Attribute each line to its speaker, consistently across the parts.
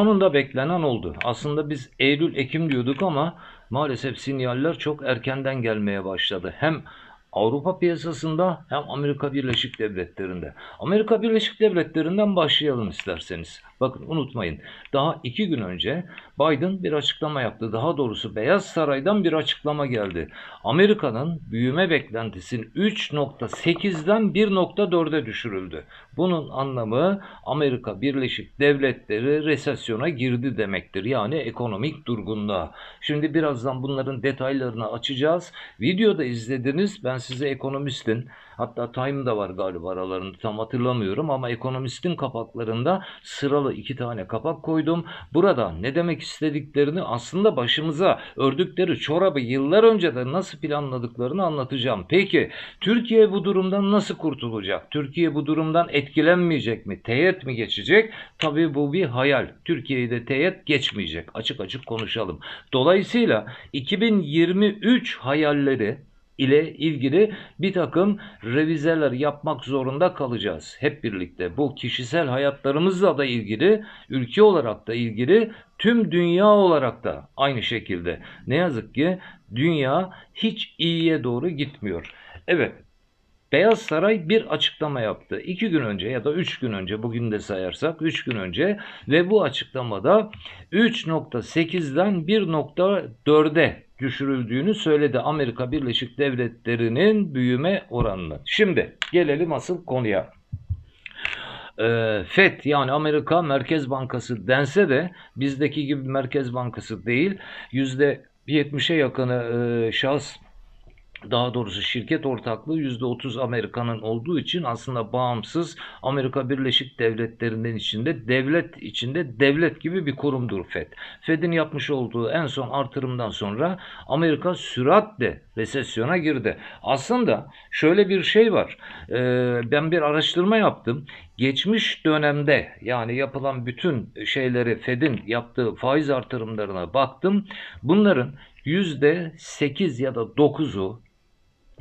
Speaker 1: Sonunda beklenen oldu. Aslında biz Eylül Ekim diyorduk ama maalesef sinyaller çok erkenden gelmeye başladı. Hem Avrupa piyasasında hem Amerika Birleşik Devletleri'nde. Amerika Birleşik Devletleri'nden başlayalım isterseniz. Bakın unutmayın daha iki gün önce Biden bir açıklama yaptı. Daha doğrusu Beyaz Saray'dan bir açıklama geldi. Amerika'nın büyüme beklentisinin 3.8'den 1.4'e düşürüldü. Bunun anlamı Amerika Birleşik Devletleri resesyona girdi demektir. Yani ekonomik durgunluğa. Şimdi birazdan bunların detaylarını açacağız. Videoda izlediniz. Ben size ekonomistin hatta Time da var galiba aralarında tam hatırlamıyorum ama ekonomistin kapaklarında sıralı iki tane kapak koydum. Burada ne demek istediklerini aslında başımıza ördükleri çorabı yıllar önce de nasıl planladıklarını anlatacağım. Peki Türkiye bu durumdan nasıl kurtulacak? Türkiye bu durumdan etkilenmeyecek mi? Teğet mi geçecek? Tabii bu bir hayal. Türkiye'yi de teğet geçmeyecek. Açık açık konuşalım. Dolayısıyla 2023 hayalleri ile ilgili bir takım revizeler yapmak zorunda kalacağız. Hep birlikte bu kişisel hayatlarımızla da ilgili, ülke olarak da ilgili, tüm dünya olarak da aynı şekilde. Ne yazık ki dünya hiç iyiye doğru gitmiyor. Evet, Beyaz Saray bir açıklama yaptı. İki gün önce ya da üç gün önce bugün de sayarsak üç gün önce ve bu açıklamada 3.8'den 1.4'e düşürüldüğünü söyledi Amerika Birleşik Devletleri'nin büyüme oranını. Şimdi gelelim asıl konuya. Ee, FED yani Amerika Merkez Bankası dense de bizdeki gibi Merkez Bankası değil. %70'e yakını e, şahıs daha doğrusu şirket ortaklığı %30 Amerika'nın olduğu için aslında bağımsız Amerika Birleşik Devletleri'nin içinde devlet içinde devlet gibi bir kurumdur FED. FED'in yapmış olduğu en son artırımdan sonra Amerika süratle resesyona girdi. Aslında şöyle bir şey var. Ee, ben bir araştırma yaptım. Geçmiş dönemde yani yapılan bütün şeyleri FED'in yaptığı faiz artırımlarına baktım. Bunların %8 ya da 9'u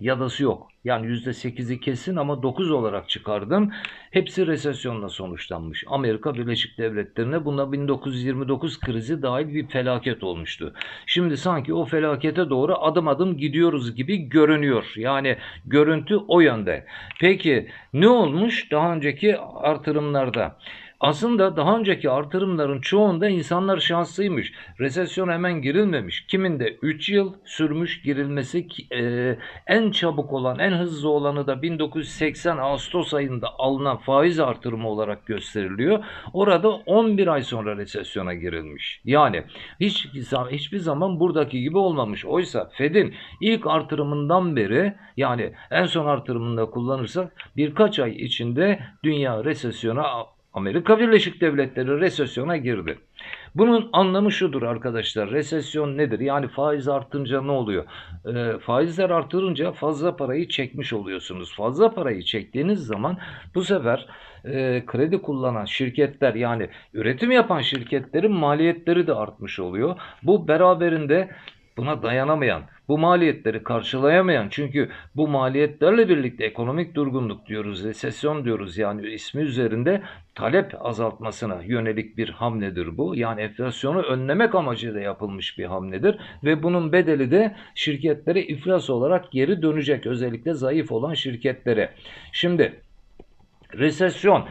Speaker 1: yadası yok. Yani %8'i kesin ama 9 olarak çıkardım. Hepsi resesyonla sonuçlanmış. Amerika Birleşik Devletleri'ne buna 1929 krizi dahil bir felaket olmuştu. Şimdi sanki o felakete doğru adım adım gidiyoruz gibi görünüyor. Yani görüntü o yönde. Peki ne olmuş daha önceki artırımlarda? Aslında daha önceki artırımların çoğunda insanlar şanslıymış. Resesyon hemen girilmemiş. Kiminde 3 yıl sürmüş girilmesi e, en çabuk olan, en hızlı olanı da 1980 Ağustos ayında alınan faiz artırımı olarak gösteriliyor. Orada 11 ay sonra resesyona girilmiş. Yani hiç hiçbir zaman buradaki gibi olmamış. Oysa Fed'in ilk artırımından beri yani en son artırımında kullanırsak birkaç ay içinde dünya resesyona Amerika Birleşik Devletleri resesyona girdi. Bunun anlamı şudur arkadaşlar. Resesyon nedir? Yani faiz artınca ne oluyor? E, faizler artırınca fazla parayı çekmiş oluyorsunuz. Fazla parayı çektiğiniz zaman bu sefer e, kredi kullanan şirketler yani üretim yapan şirketlerin maliyetleri de artmış oluyor. Bu beraberinde buna dayanamayan, bu maliyetleri karşılayamayan çünkü bu maliyetlerle birlikte ekonomik durgunluk diyoruz, resesyon diyoruz yani ismi üzerinde talep azaltmasına yönelik bir hamledir bu. Yani enflasyonu önlemek amacıyla yapılmış bir hamledir ve bunun bedeli de şirketlere iflas olarak geri dönecek özellikle zayıf olan şirketlere. Şimdi resesyon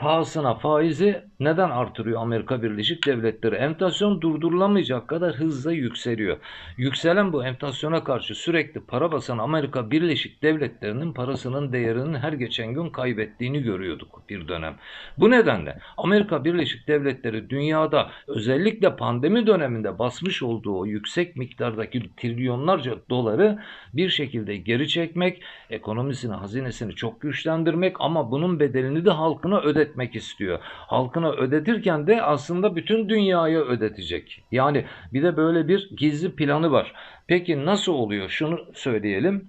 Speaker 1: pahasına faizi neden artırıyor Amerika Birleşik Devletleri? Enflasyon durdurulamayacak kadar hızla yükseliyor. Yükselen bu enflasyona karşı sürekli para basan Amerika Birleşik Devletleri'nin parasının değerinin her geçen gün kaybettiğini görüyorduk bir dönem. Bu nedenle Amerika Birleşik Devletleri dünyada özellikle pandemi döneminde basmış olduğu yüksek miktardaki trilyonlarca doları bir şekilde geri çekmek, ekonomisini, hazinesini çok güçlendirmek ama bunun bedelini de halkına ödetmek istiyor. Halkına ödetirken de aslında bütün dünyaya ödetecek. Yani bir de böyle bir gizli planı var. Peki nasıl oluyor? Şunu söyleyelim.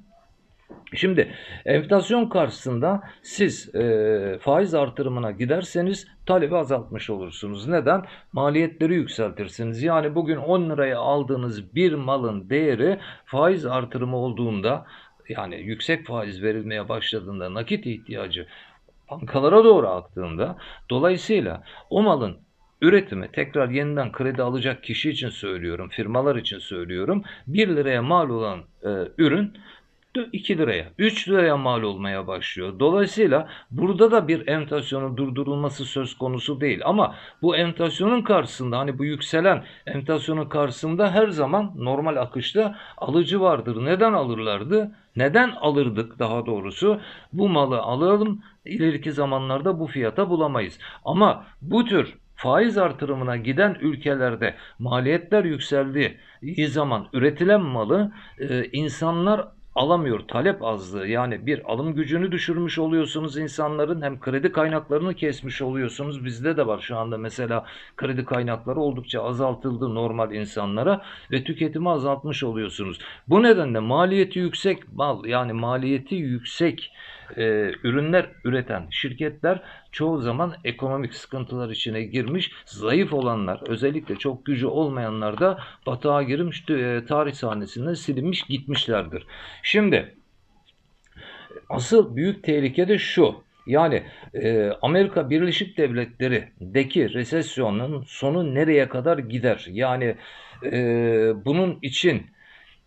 Speaker 1: Şimdi enflasyon karşısında siz e, faiz artırımına giderseniz talebi azaltmış olursunuz. Neden? Maliyetleri yükseltirsiniz. Yani bugün 10 liraya aldığınız bir malın değeri faiz artırımı olduğunda yani yüksek faiz verilmeye başladığında nakit ihtiyacı bankalara doğru aktığında dolayısıyla o malın üretimi tekrar yeniden kredi alacak kişi için söylüyorum, firmalar için söylüyorum. 1 liraya mal olan e, ürün 2 liraya, 3 liraya mal olmaya başlıyor. Dolayısıyla burada da bir enflasyonun durdurulması söz konusu değil. Ama bu enflasyonun karşısında hani bu yükselen enflasyonun karşısında her zaman normal akışta alıcı vardır. Neden alırlardı? Neden alırdık daha doğrusu? Bu malı alalım ileriki zamanlarda bu fiyata bulamayız. Ama bu tür faiz artırımına giden ülkelerde maliyetler yükseldiği zaman üretilen malı e, insanlar alamıyor. Talep azlığı yani bir alım gücünü düşürmüş oluyorsunuz insanların hem kredi kaynaklarını kesmiş oluyorsunuz. Bizde de var şu anda mesela kredi kaynakları oldukça azaltıldı normal insanlara ve tüketimi azaltmış oluyorsunuz. Bu nedenle maliyeti yüksek mal yani maliyeti yüksek e, ürünler üreten şirketler çoğu zaman ekonomik sıkıntılar içine girmiş. Zayıf olanlar özellikle çok gücü olmayanlar da batağa girmiş e, tarih sahnesinden silinmiş gitmişlerdir. Şimdi asıl büyük tehlike de şu. Yani e, Amerika Birleşik Devletleri'deki resesyonun sonu nereye kadar gider? Yani e, bunun için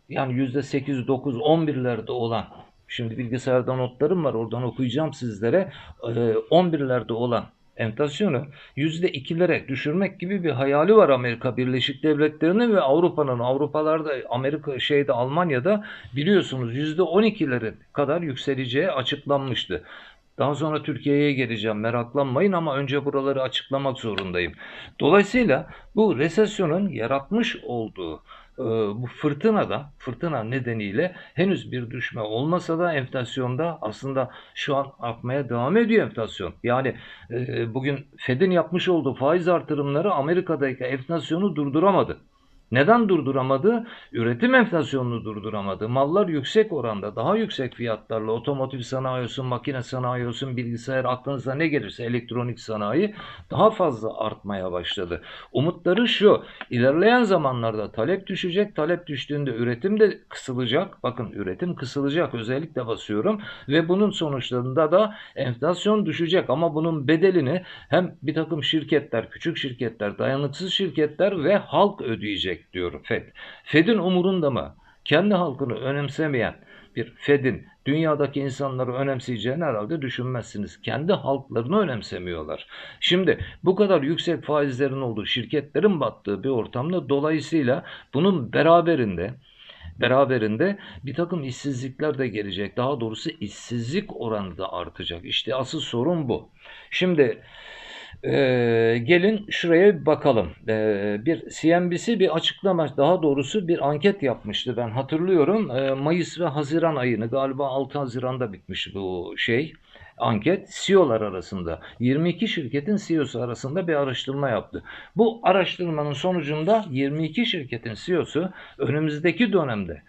Speaker 1: yani %8, 9, 11'lerde olan Şimdi bilgisayarda notlarım var oradan okuyacağım sizlere. 11'lerde ee, olan enflasyonu %2'lere düşürmek gibi bir hayali var Amerika Birleşik Devletleri'nin ve Avrupa'nın. Avrupalarda Amerika şeyde Almanya'da biliyorsunuz %12'lere kadar yükseleceği açıklanmıştı. Daha sonra Türkiye'ye geleceğim meraklanmayın ama önce buraları açıklamak zorundayım. Dolayısıyla bu resesyonun yaratmış olduğu bu fırtınada, fırtına nedeniyle henüz bir düşme olmasa da enflasyonda aslında şu an artmaya devam ediyor enflasyon. Yani e, bugün Fed'in yapmış olduğu faiz artırımları Amerika'daki enflasyonu durduramadı. Neden durduramadı? Üretim enflasyonunu durduramadı. Mallar yüksek oranda, daha yüksek fiyatlarla otomotiv sanayi olsun, makine sanayi olsun, bilgisayar aklınıza ne gelirse elektronik sanayi daha fazla artmaya başladı. Umutları şu, ilerleyen zamanlarda talep düşecek, talep düştüğünde üretim de kısılacak. Bakın üretim kısılacak özellikle basıyorum ve bunun sonuçlarında da enflasyon düşecek ama bunun bedelini hem bir takım şirketler, küçük şirketler, dayanıksız şirketler ve halk ödeyecek diyor FED. FED'in umurunda mı? Kendi halkını önemsemeyen bir FED'in dünyadaki insanları önemseyeceğini herhalde düşünmezsiniz. Kendi halklarını önemsemiyorlar. Şimdi bu kadar yüksek faizlerin olduğu, şirketlerin battığı bir ortamda dolayısıyla bunun beraberinde beraberinde bir takım işsizlikler de gelecek. Daha doğrusu işsizlik oranı da artacak. İşte asıl sorun bu. Şimdi ee, gelin şuraya bir bakalım. Ee, bir CNBC bir açıklama, daha doğrusu bir anket yapmıştı ben hatırlıyorum. Ee, Mayıs ve Haziran ayını galiba 6 Haziran'da bitmiş bu şey anket CEO'lar arasında 22 şirketin CEO'su arasında bir araştırma yaptı. Bu araştırmanın sonucunda 22 şirketin CEO'su önümüzdeki dönemde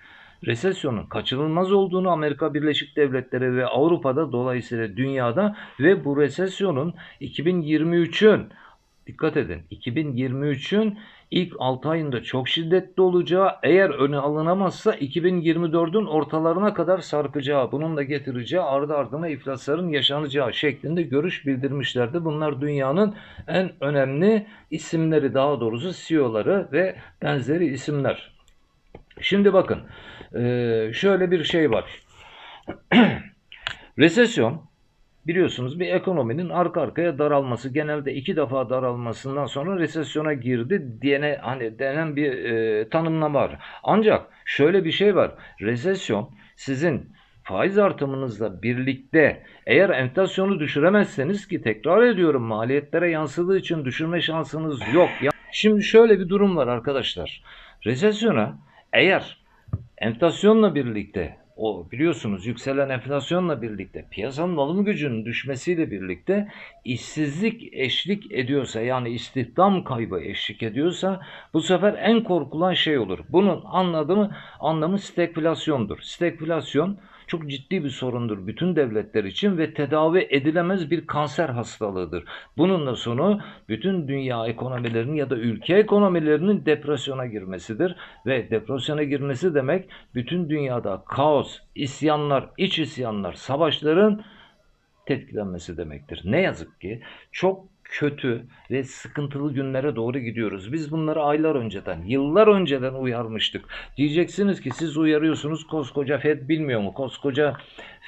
Speaker 1: resesyonun kaçınılmaz olduğunu Amerika Birleşik Devletleri ve Avrupa'da dolayısıyla dünyada ve bu resesyonun 2023'ün dikkat edin 2023'ün ilk 6 ayında çok şiddetli olacağı eğer önü alınamazsa 2024'ün ortalarına kadar sarkacağı bunun da getireceği ardı ardına iflasların yaşanacağı şeklinde görüş bildirmişlerdi. Bunlar dünyanın en önemli isimleri daha doğrusu CEO'ları ve benzeri isimler. Şimdi bakın ee, şöyle bir şey var. Resesyon biliyorsunuz bir ekonominin arka arkaya daralması genelde iki defa daralmasından sonra resesyona girdi diyene hani denen bir e, tanımlama var. Ancak şöyle bir şey var. Resesyon sizin faiz artımınızla birlikte eğer enflasyonu düşüremezseniz ki tekrar ediyorum maliyetlere yansıdığı için düşürme şansınız yok. Şimdi şöyle bir durum var arkadaşlar. Resesyona eğer enflasyonla birlikte o biliyorsunuz yükselen enflasyonla birlikte piyasanın alım gücünün düşmesiyle birlikte işsizlik eşlik ediyorsa yani istihdam kaybı eşlik ediyorsa bu sefer en korkulan şey olur. Bunun anladımı anlamı stagflasyondur. Stagflasyon çok ciddi bir sorundur bütün devletler için ve tedavi edilemez bir kanser hastalığıdır. Bunun sonu bütün dünya ekonomilerinin ya da ülke ekonomilerinin depresyona girmesidir ve depresyona girmesi demek bütün dünyada kaos, isyanlar, iç isyanlar, savaşların tetiklenmesi demektir. Ne yazık ki çok kötü ve sıkıntılı günlere doğru gidiyoruz. Biz bunları aylar önceden, yıllar önceden uyarmıştık. Diyeceksiniz ki siz uyarıyorsunuz koskoca FED bilmiyor mu? Koskoca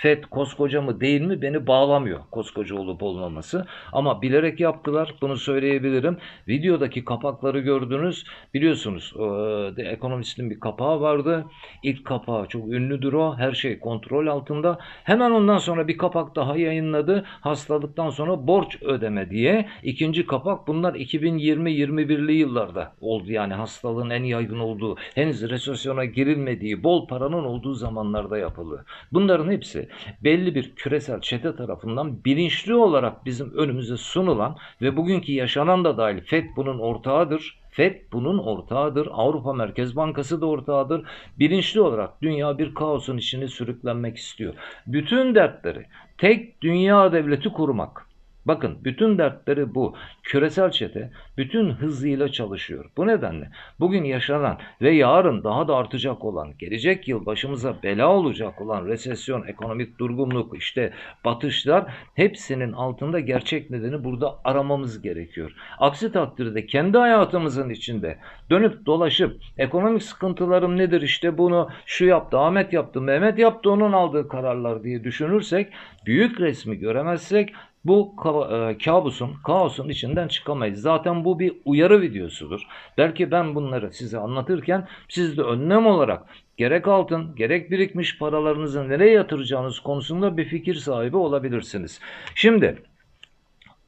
Speaker 1: FED koskoca mı değil mi beni bağlamıyor koskoca olup olmaması. Ama bilerek yaptılar bunu söyleyebilirim. Videodaki kapakları gördünüz. Biliyorsunuz e, The Economist'in bir kapağı vardı. İlk kapağı çok ünlüdür o. Her şey kontrol altında. Hemen ondan sonra bir kapak daha yayınladı. Hastalıktan sonra borç ödeme diye. İkinci kapak bunlar 2020-21'li yıllarda oldu. Yani hastalığın en yaygın olduğu, henüz resesyona girilmediği, bol paranın olduğu zamanlarda yapıldı. Bunların hepsi belli bir küresel çete tarafından bilinçli olarak bizim önümüze sunulan ve bugünkü yaşanan da dahil FED bunun ortağıdır. FED bunun ortağıdır. Avrupa Merkez Bankası da ortağıdır. Bilinçli olarak dünya bir kaosun içine sürüklenmek istiyor. Bütün dertleri tek dünya devleti kurmak. Bakın bütün dertleri bu. Küresel çete bütün hızıyla çalışıyor. Bu nedenle bugün yaşanan ve yarın daha da artacak olan, gelecek yıl başımıza bela olacak olan resesyon, ekonomik durgunluk, işte batışlar hepsinin altında gerçek nedeni burada aramamız gerekiyor. Aksi takdirde kendi hayatımızın içinde dönüp dolaşıp ekonomik sıkıntılarım nedir işte bunu şu yaptı, Ahmet yaptı, Mehmet yaptı onun aldığı kararlar diye düşünürsek büyük resmi göremezsek bu e, kabusun, kaosun içinden çıkamayız. Zaten bu bir uyarı videosudur. Belki ben bunları size anlatırken siz de önlem olarak gerek altın, gerek birikmiş paralarınızı nereye yatıracağınız konusunda bir fikir sahibi olabilirsiniz. Şimdi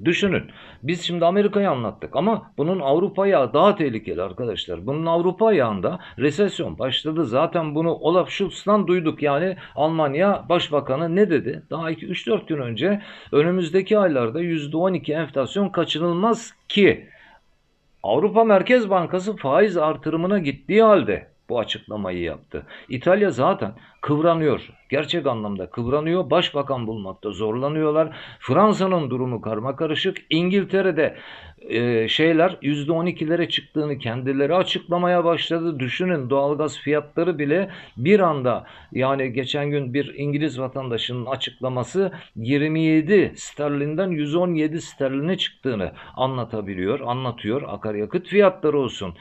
Speaker 1: Düşünün. Biz şimdi Amerika'yı anlattık ama bunun Avrupa ayağı daha tehlikeli arkadaşlar. Bunun Avrupa ayağında resesyon başladı. Zaten bunu Olaf Scholz'tan duyduk. Yani Almanya Başbakanı ne dedi? Daha 3-4 gün önce önümüzdeki aylarda %12 enflasyon kaçınılmaz ki Avrupa Merkez Bankası faiz artırımına gittiği halde bu açıklamayı yaptı. İtalya zaten kıvranıyor. Gerçek anlamda kıvranıyor. Başbakan bulmakta zorlanıyorlar. Fransa'nın durumu karma karışık. İngiltere'de e, şeyler %12'lere çıktığını kendileri açıklamaya başladı. Düşünün doğalgaz fiyatları bile bir anda yani geçen gün bir İngiliz vatandaşının açıklaması 27 sterlinden 117 sterline çıktığını anlatabiliyor, anlatıyor. Akaryakıt fiyatları olsun,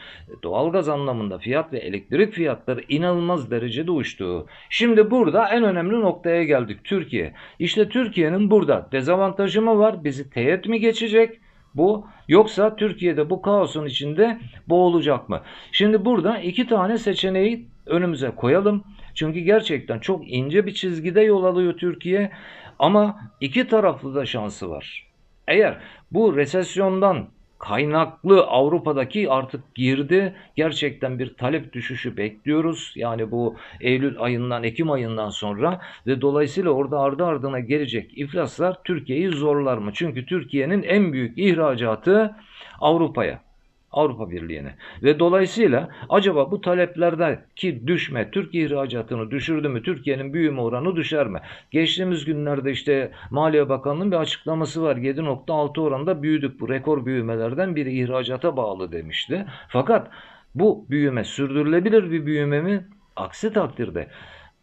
Speaker 1: doğalgaz anlamında fiyat ve elektrik fiyatları inanılmaz derecede uçtu. Şimdi burada en önemli noktaya geldik Türkiye. İşte Türkiye'nin burada dezavantajı mı var? Bizi teğet mi geçecek? Bu yoksa Türkiye'de bu kaosun içinde boğulacak mı? Şimdi burada iki tane seçeneği önümüze koyalım. Çünkü gerçekten çok ince bir çizgide yol alıyor Türkiye ama iki taraflı da şansı var. Eğer bu resesyondan kaynaklı Avrupa'daki artık girdi. Gerçekten bir talep düşüşü bekliyoruz. Yani bu Eylül ayından Ekim ayından sonra ve dolayısıyla orada ardı ardına gelecek iflaslar Türkiye'yi zorlar mı? Çünkü Türkiye'nin en büyük ihracatı Avrupa'ya. Avrupa Birliği'ne. Ve dolayısıyla acaba bu taleplerdeki düşme Türk ihracatını düşürdü mü? Türkiye'nin büyüme oranı düşer mi? Geçtiğimiz günlerde işte Maliye Bakanlığı'nın bir açıklaması var. 7.6 oranda büyüdük. Bu rekor büyümelerden biri ihracata bağlı demişti. Fakat bu büyüme sürdürülebilir bir büyüme mi? Aksi takdirde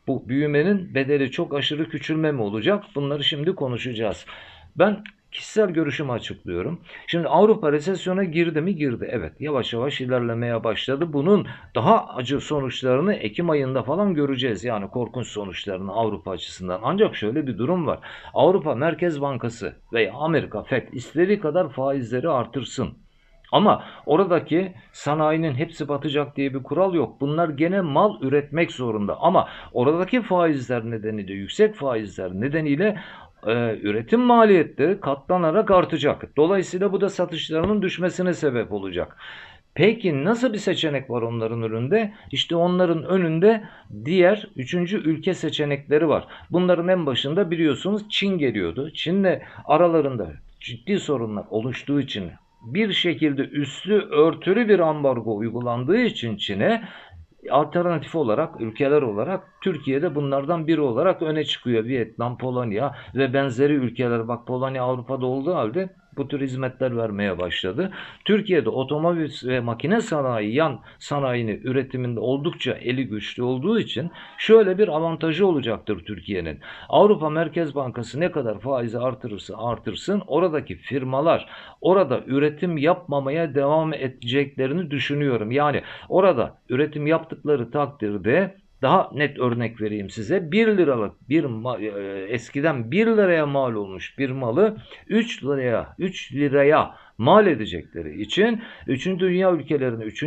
Speaker 1: bu büyümenin bedeli çok aşırı küçülme mi olacak? Bunları şimdi konuşacağız. Ben kişisel görüşümü açıklıyorum. Şimdi Avrupa resesyona girdi mi? Girdi. Evet yavaş yavaş ilerlemeye başladı. Bunun daha acı sonuçlarını Ekim ayında falan göreceğiz. Yani korkunç sonuçlarını Avrupa açısından. Ancak şöyle bir durum var. Avrupa Merkez Bankası veya Amerika FED istediği kadar faizleri artırsın. Ama oradaki sanayinin hepsi batacak diye bir kural yok. Bunlar gene mal üretmek zorunda. Ama oradaki faizler nedeniyle, yüksek faizler nedeniyle e, üretim maliyetleri katlanarak artacak. Dolayısıyla bu da satışlarının düşmesine sebep olacak. Peki nasıl bir seçenek var onların önünde? İşte onların önünde diğer üçüncü ülke seçenekleri var. Bunların en başında biliyorsunuz Çin geliyordu. Çin'le aralarında ciddi sorunlar oluştuğu için bir şekilde üslü örtülü bir ambargo uygulandığı için Çin'e alternatif olarak ülkeler olarak Türkiye'de bunlardan biri olarak öne çıkıyor. Vietnam, Polonya ve benzeri ülkeler. Bak Polonya Avrupa'da olduğu halde bu tür hizmetler vermeye başladı. Türkiye'de otomobil ve makine sanayi yan sanayini üretiminde oldukça eli güçlü olduğu için şöyle bir avantajı olacaktır Türkiye'nin. Avrupa Merkez Bankası ne kadar faizi artırırsa artırsın oradaki firmalar orada üretim yapmamaya devam edeceklerini düşünüyorum. Yani orada üretim yaptıkları takdirde daha net örnek vereyim size. 1 liralık bir e, eskiden 1 liraya mal olmuş bir malı 3 liraya 3 liraya mal edecekleri için 3. dünya ülkelerini 3.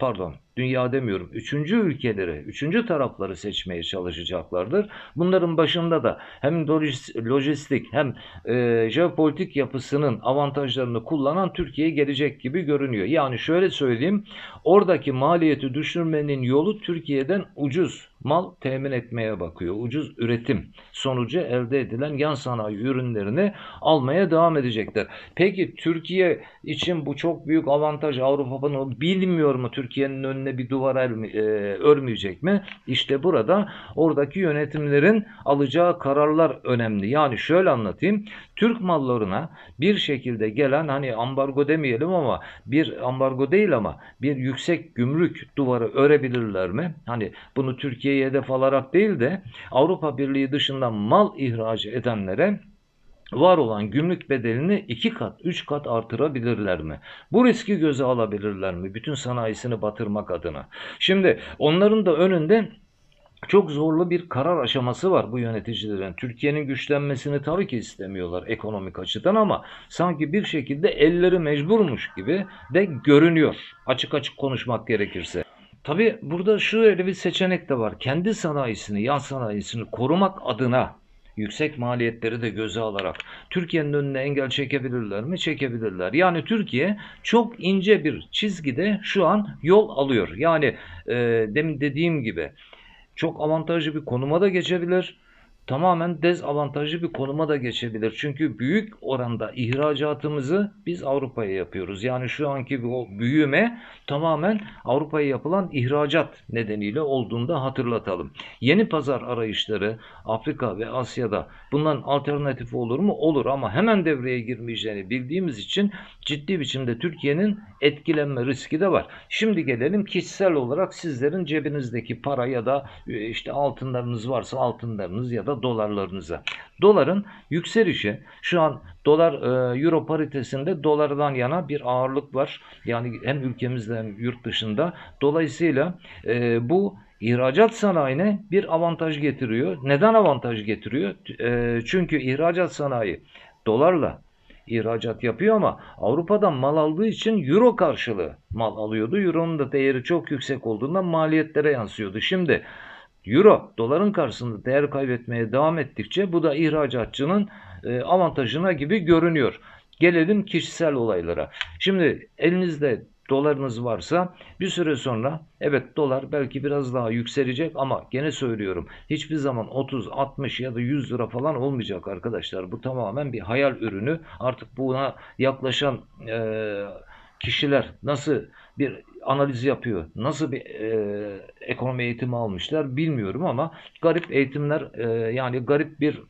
Speaker 1: pardon dünya demiyorum 3. ülkeleri 3. tarafları seçmeye çalışacaklardır. Bunların başında da hem lojis- lojistik hem e, jeopolitik yapısının avantajlarını kullanan Türkiye gelecek gibi görünüyor. Yani şöyle söyleyeyim oradaki maliyeti düşürmenin yolu Türkiye'den ucuz mal temin etmeye bakıyor. Ucuz üretim sonucu elde edilen yan sanayi ürünlerini almaya devam edecekler. Peki Türkiye için bu çok büyük avantaj Avrupa bunu bilmiyor mu? Türkiye'nin önüne bir duvar e, örmeyecek mi? İşte burada oradaki yönetimlerin alacağı kararlar önemli. Yani şöyle anlatayım. Türk mallarına bir şekilde gelen hani ambargo demeyelim ama bir ambargo değil ama bir yüksek gümrük duvarı örebilirler mi? Hani bunu Türkiye'ye hedef alarak değil de Avrupa Birliği dışından mal ihraç edenlere var olan gümrük bedelini iki kat, üç kat artırabilirler mi? Bu riski göze alabilirler mi? Bütün sanayisini batırmak adına. Şimdi onların da önünde çok zorlu bir karar aşaması var bu yöneticilerin. Türkiye'nin güçlenmesini tabii ki istemiyorlar ekonomik açıdan ama sanki bir şekilde elleri mecburmuş gibi de görünüyor. Açık açık konuşmak gerekirse. Tabii burada şöyle bir seçenek de var. Kendi sanayisini, yan sanayisini korumak adına yüksek maliyetleri de göze alarak Türkiye'nin önüne engel çekebilirler mi? Çekebilirler. Yani Türkiye çok ince bir çizgide şu an yol alıyor. Yani e, demin dediğim gibi çok avantajlı bir konuma da geçebilir. Tamamen dezavantajlı bir konuma da geçebilir. Çünkü büyük oranda ihracatımızı biz Avrupa'ya yapıyoruz. Yani şu anki bu büyüme tamamen Avrupa'ya yapılan ihracat nedeniyle olduğunu da hatırlatalım. Yeni pazar arayışları Afrika ve Asya'da bundan alternatif olur mu? Olur ama hemen devreye girmeyeceğini bildiğimiz için ciddi biçimde Türkiye'nin etkilenme riski de var. Şimdi gelelim kişisel olarak sizlerin cebinizdeki para ya da e, işte altınlarınız varsa altınlarınız ya da dolarlarınıza. Doların yükselişi şu an dolar e, euro paritesinde dolardan yana bir ağırlık var. Yani hem ülkemizde hem yurt dışında. Dolayısıyla e, bu ihracat sanayine bir avantaj getiriyor. Neden avantaj getiriyor? E, çünkü ihracat sanayi dolarla ihracat yapıyor ama Avrupa'dan mal aldığı için euro karşılığı mal alıyordu. Euro'nun da değeri çok yüksek olduğundan maliyetlere yansıyordu. Şimdi euro doların karşısında değer kaybetmeye devam ettikçe bu da ihracatçının e, avantajına gibi görünüyor. Gelelim kişisel olaylara. Şimdi elinizde dolarınız varsa bir süre sonra evet dolar belki biraz daha yükselecek ama gene söylüyorum hiçbir zaman 30, 60 ya da 100 lira falan olmayacak arkadaşlar. Bu tamamen bir hayal ürünü. Artık buna yaklaşan e, kişiler nasıl bir analiz yapıyor, nasıl bir e, ekonomi eğitimi almışlar bilmiyorum ama garip eğitimler e, yani garip bir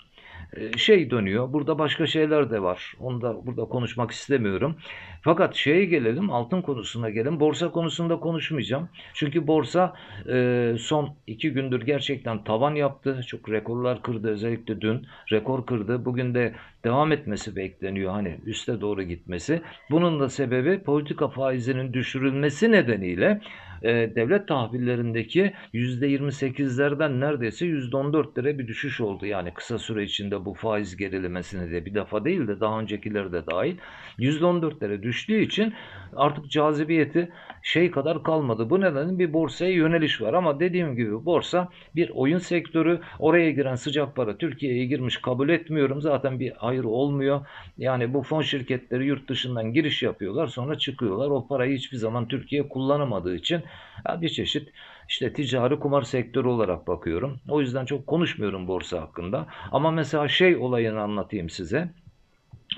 Speaker 1: şey dönüyor. Burada başka şeyler de var. Onu da burada konuşmak istemiyorum. Fakat şeye gelelim, altın konusuna gelelim. Borsa konusunda konuşmayacağım. Çünkü borsa e, son iki gündür gerçekten tavan yaptı. Çok rekorlar kırdı. Özellikle dün rekor kırdı. Bugün de devam etmesi bekleniyor. Hani üste doğru gitmesi. Bunun da sebebi politika faizinin düşürülmesi nedeniyle e, devlet tahvillerindeki %28'lerden neredeyse %14'lere bir düşüş oldu. Yani kısa süre içinde bu faiz gerilemesine de bir defa değil de daha öncekileri de dahil %14'lere düştüğü için artık cazibiyeti şey kadar kalmadı. Bu nedenle bir borsaya yöneliş var ama dediğim gibi borsa bir oyun sektörü. Oraya giren sıcak para Türkiye'ye girmiş kabul etmiyorum. Zaten bir hayır olmuyor. Yani bu fon şirketleri yurt dışından giriş yapıyorlar sonra çıkıyorlar. O parayı hiçbir zaman Türkiye kullanamadığı için bir çeşit işte ticari kumar sektörü olarak bakıyorum. O yüzden çok konuşmuyorum borsa hakkında. Ama mesela şey olayını anlatayım size.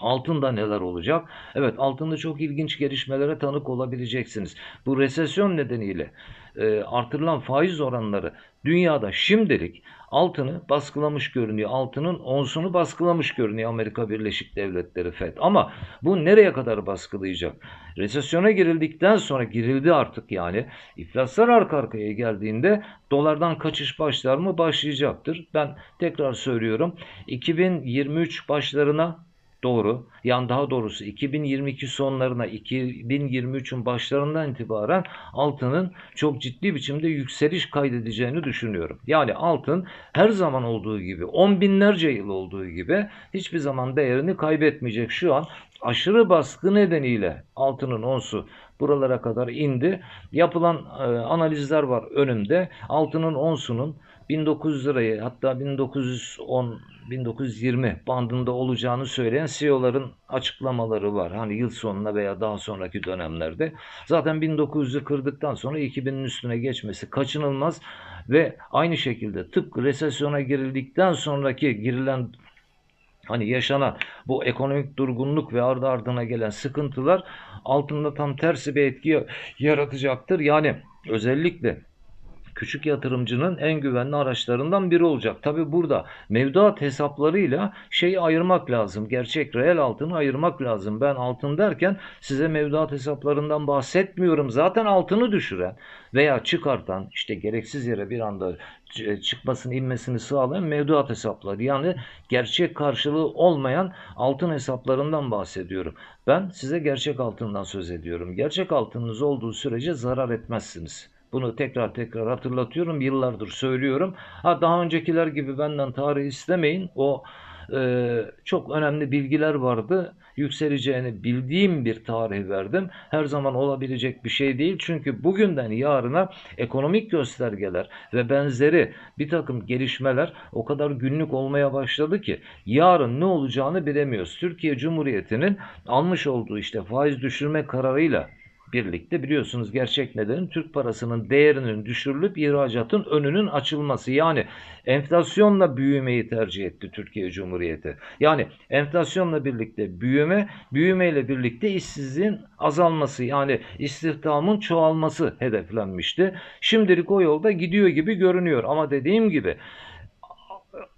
Speaker 1: Altında neler olacak? Evet altında çok ilginç gelişmelere tanık olabileceksiniz. Bu resesyon nedeniyle e, artırılan faiz oranları dünyada şimdilik altını baskılamış görünüyor. Altının onsunu baskılamış görünüyor Amerika Birleşik Devletleri FED. Ama bu nereye kadar baskılayacak? Resesyona girildikten sonra girildi artık yani. İflaslar arka arkaya geldiğinde dolardan kaçış başlar mı? Başlayacaktır. Ben tekrar söylüyorum. 2023 başlarına doğru. Yani daha doğrusu 2022 sonlarına 2023'ün başlarından itibaren altının çok ciddi biçimde yükseliş kaydedeceğini düşünüyorum. Yani altın her zaman olduğu gibi 10 binlerce yıl olduğu gibi hiçbir zaman değerini kaybetmeyecek. Şu an aşırı baskı nedeniyle altının onsu buralara kadar indi. Yapılan e, analizler var önümde. Altının onsunun 1900 lirayı hatta 1910 1920 bandında olacağını söyleyen CEO'ların açıklamaları var. Hani yıl sonuna veya daha sonraki dönemlerde. Zaten 1900'ü kırdıktan sonra 2000'in üstüne geçmesi kaçınılmaz ve aynı şekilde tıpkı resesyona girildikten sonraki girilen hani yaşanan bu ekonomik durgunluk ve ardı ardına gelen sıkıntılar altında tam tersi bir etki yaratacaktır. Yani özellikle küçük yatırımcının en güvenli araçlarından biri olacak. Tabi burada mevduat hesaplarıyla şeyi ayırmak lazım. Gerçek reel altını ayırmak lazım. Ben altın derken size mevduat hesaplarından bahsetmiyorum. Zaten altını düşüren veya çıkartan işte gereksiz yere bir anda çıkmasını inmesini sağlayan mevduat hesapları. Yani gerçek karşılığı olmayan altın hesaplarından bahsediyorum. Ben size gerçek altından söz ediyorum. Gerçek altınınız olduğu sürece zarar etmezsiniz. Bunu tekrar tekrar hatırlatıyorum. Yıllardır söylüyorum. Ha daha öncekiler gibi benden tarih istemeyin. O e, çok önemli bilgiler vardı. Yükseleceğini bildiğim bir tarih verdim. Her zaman olabilecek bir şey değil. Çünkü bugünden yarına ekonomik göstergeler ve benzeri bir takım gelişmeler o kadar günlük olmaya başladı ki yarın ne olacağını bilemiyoruz. Türkiye Cumhuriyeti'nin almış olduğu işte faiz düşürme kararıyla birlikte biliyorsunuz gerçek nedenin Türk parasının değerinin düşürülüp ihracatın önünün açılması. Yani enflasyonla büyümeyi tercih etti Türkiye Cumhuriyeti. Yani enflasyonla birlikte büyüme, büyümeyle birlikte işsizliğin azalması yani istihdamın çoğalması hedeflenmişti. Şimdilik o yolda gidiyor gibi görünüyor ama dediğim gibi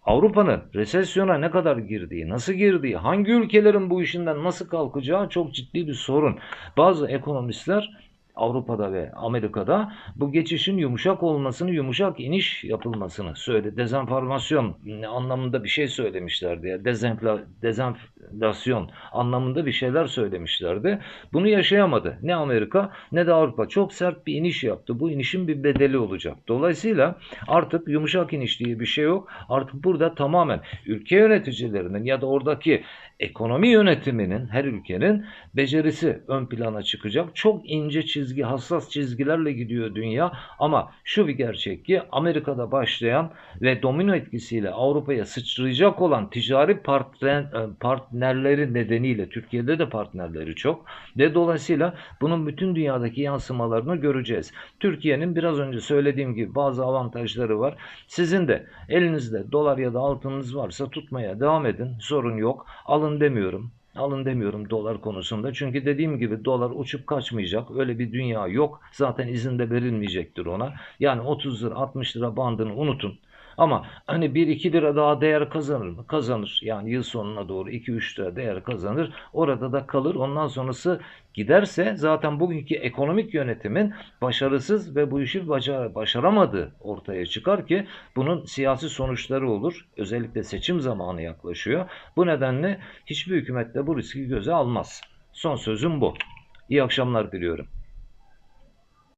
Speaker 1: Avrupa'nın resesyona ne kadar girdiği, nasıl girdiği, hangi ülkelerin bu işinden nasıl kalkacağı çok ciddi bir sorun. Bazı ekonomistler Avrupa'da ve Amerika'da bu geçişin yumuşak olmasını, yumuşak iniş yapılmasını söyledi. Dezenformasyon anlamında bir şey söylemişlerdi. Ya. Dezenfla, dezenflasyon anlamında bir şeyler söylemişlerdi. Bunu yaşayamadı. Ne Amerika ne de Avrupa. Çok sert bir iniş yaptı. Bu inişin bir bedeli olacak. Dolayısıyla artık yumuşak iniş diye bir şey yok. Artık burada tamamen ülke yöneticilerinin ya da oradaki ekonomi yönetiminin her ülkenin becerisi ön plana çıkacak. Çok ince çizgi, hassas çizgilerle gidiyor dünya ama şu bir gerçek ki Amerika'da başlayan ve domino etkisiyle Avrupa'ya sıçrayacak olan ticari partner, e, partnerleri nedeniyle Türkiye'de de partnerleri çok ve dolayısıyla bunun bütün dünyadaki yansımalarını göreceğiz. Türkiye'nin biraz önce söylediğim gibi bazı avantajları var. Sizin de elinizde dolar ya da altınız varsa tutmaya devam edin. Sorun yok. Alın alın demiyorum. Alın demiyorum dolar konusunda. Çünkü dediğim gibi dolar uçup kaçmayacak. Öyle bir dünya yok. Zaten izin de verilmeyecektir ona. Yani 30 lira 60 lira bandını unutun. Ama hani 1-2 lira daha değer kazanır mı? Kazanır. Yani yıl sonuna doğru 2-3 lira değer kazanır. Orada da kalır. Ondan sonrası giderse zaten bugünkü ekonomik yönetimin başarısız ve bu işi başaramadığı ortaya çıkar ki bunun siyasi sonuçları olur. Özellikle seçim zamanı yaklaşıyor. Bu nedenle hiçbir hükümet de bu riski göze almaz. Son sözüm bu. İyi akşamlar diliyorum.